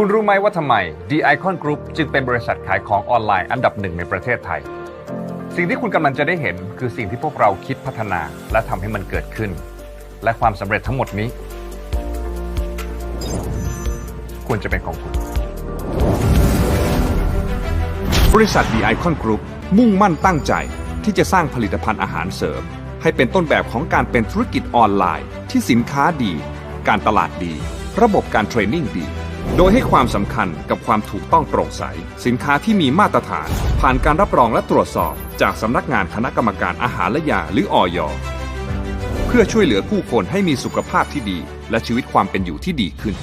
คุณรู้ไหมว่าทำไม The Icon Group จึงเป็นบริษัทขายของออนไลน์อันดับหนึ่งในประเทศไทย สิ่งที่คุณกำลังจะได้เห็นคือสิ่งที่พวกเราคิดพัฒนาและทำให้มันเกิดขึ้น และความสำเร็จทั้งหมดนี้ ควรจะเป็นของคุณ บริษัท The Icon Group มุ่งมั่นตั้งใจที่จะสร้างผลิตภัณฑ์อาหารเสริม ให้เป็นต้นแบบของการเป็นธุรกิจออนไลน์ ที่สินค้าดี การตลาดดี ระบบการเทรนนิ่งดี โดยให้ความสำคัญกับความถูกต้องโปร่งใส สินค้าที่มีมาตรฐาน ผ่านการรับรองและตรวจสอบ จากสำนักงานคณะกรรมการอาหารและยาหรืออย เพื่อช่วยเหลือผู้คนให้มีสุขภาพที่ดี และชีวิตความเป็นอยู่ที่ดีขึ้น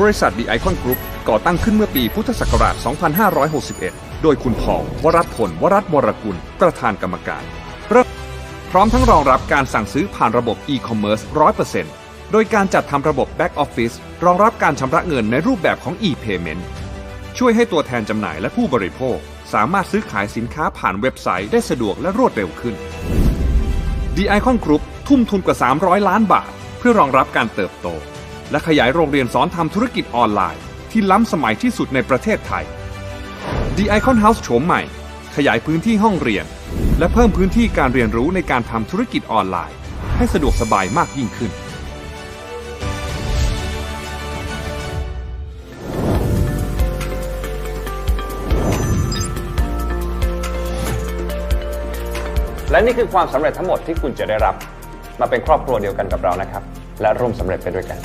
บริษัท The Icon Group ก่อตั้งขึ้นเมื่อปีพุทธศักราช 2561 โดยคุณพอลวรัตน์พลวรัตนวรกุล ประธานกรรมการรพร้อมทั้งรองรับการสั่งซื้อผ่านระบบ e-commerce 100% โดยการจัดทำระบบ Back Office รองรับการชำระเงินในรูปแบบของ e-payment ช่วยให้ตัวแทนจำหน่ายและผู้บริโภค สามารถซื้อขายสินค้าผ่านเว็บไซต์ได้สะดวกและรวดเร็วขึ้น The Icon Group ทุ่มทุนกว่า 300 ล้านบาท เพื่อรองรับการเติบโต และขยายโรงเรียนสอนทำธุรกิจออนไลน์ ที่ล้ำสมัยที่สุดในประเทศไทย The Icon House โฉมใหม่ ขยายพื้นที่ห้องเรียน และเพิ่มพื้นที่การเรียนรู้ในการทำธุรกิจออนไลน์ ให้สะดวกสบายมากยิ่งขึ้น และนี่คือความสำเร็จทั้งหมดที่คุณจะได้รับ มาเป็นครอบครัวเดียวกันกับเรานะครับ และร่วมสำเร็จไปด้วยกัน